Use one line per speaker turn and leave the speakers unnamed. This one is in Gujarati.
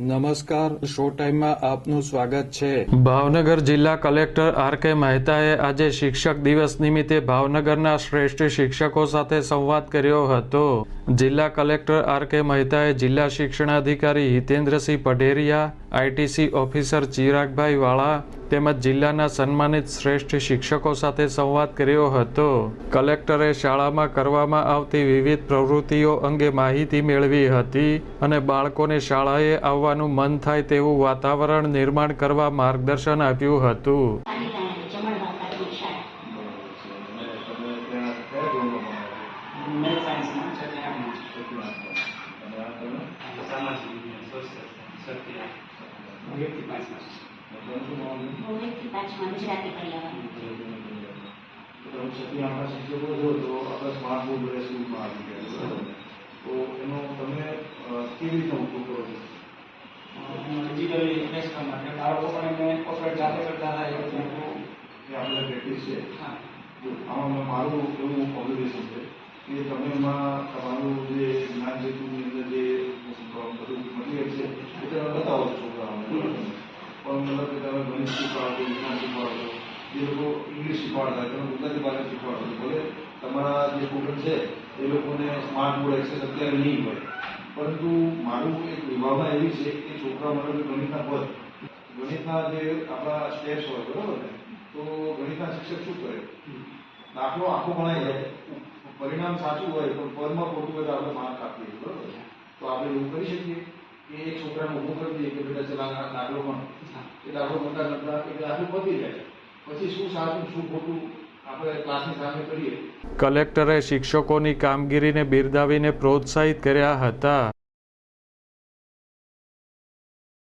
નમસ્કાર, શો ટાઈમમાં આપનું સ્વાગત છે.
ભાવનગર જિલ્લા કલેક્ટર આર કે મહેતાએ આજે શિક્ષક દિવસ નિમિત્તે ભાવનગરના શ્રેષ્ઠ શિક્ષકો સાથે સંવાદ કર્યો હતો. જિલ્લા કલેક્ટર આર કે મહેતાએ જિલ્લા શિક્ષણાધિકારી હિતેન્દ્રસિંહ પઢેરિયા, આઈટીસી ઓફિસર ચિરાગભાઈ વાળા તેમજ જિલ્લાના સન્માનિત શ્રેષ્ઠ શિક્ષકો સાથે સંવાદ કર્યો હતો. કલેક્ટરે શાળામાં કરવામાં આવતી વિવિધ પ્રવૃત્તિઓ અંગે માહિતી મેળવી હતી અને બાળકોને શાળાએ આવવાનું મન થાય તેવું વાતાવરણ નિર્માણ કરવા માર્ગદર્શન આપ્યું હતું.
આઠના શિક્ષકો છો તો આપણે સ્માર્ટ બોર્ડ બધા સ્કૂલમાં આવી ગયા બરાબર ને? તો એનો તમે અ, કેવી રીતે ઉપયોગ કરો છો
ડિજિટલી રિપ્લેસ કરવા માટે બાળકો પણ એમને ઓપરેટ જાતે કરતા થાય એવું થોડું
એ આપણે પ્રેક્ટિસ છે
હા
જો આમાં મેં મારું એવું ઓબ્ઝર્વેશન છે કે તમે એમાં તમારું જે જ્ઞાન સેતુની અંદર જે બધું મટીરિયલ છે, એ તમે બતાવો છો છોકરાઓને. પણ મતલબ કે તમે ગણિત શીખવાડો છો વિજ્ઞાન શીખવાડો જે લોકો ઇંગ્લિશ શીખવાડતા તમે ગુજરાતી ભાષા શીખવાડો છો. ભલે તમારા જે સ્ટુડન્ટ છે, એ લોકોને સ્માર્ટ બોર્ડ એક્સેસ અત્યારે નહીં હોય. પરંતુ મારું એક વિભાવના એવી છે કે છોકરા કે ગણિતના પદ. ગણિતના જે આપણા સ્ટેપ્સ હોય, બરાબર ને? તો ગણિતના શિક્ષક શું કરે? દાખલો આખો ભણાઈ જાય. પરિણામ સાચું હોય પણ પરમાં ખોટું હોય તો આપણે માર્ક આપીએ છીએ, બરાબર? છે? તો આપણે એવું કરી શકીએ કે એક છોકરાને ઊભો કરી દઈએ કે બેટા ચલા દાખલો પણ એ દાખલો કરતા કરતા એ દાખલો પતી જાય. પછી શું સાચું શું ખોટું આપણે ક્લાસની સામે કરીએ.
કલેક્ટરે શિક્ષકોની કામગીરીને બિરદાવીને પ્રોત્સાહિત કર્યા હતા.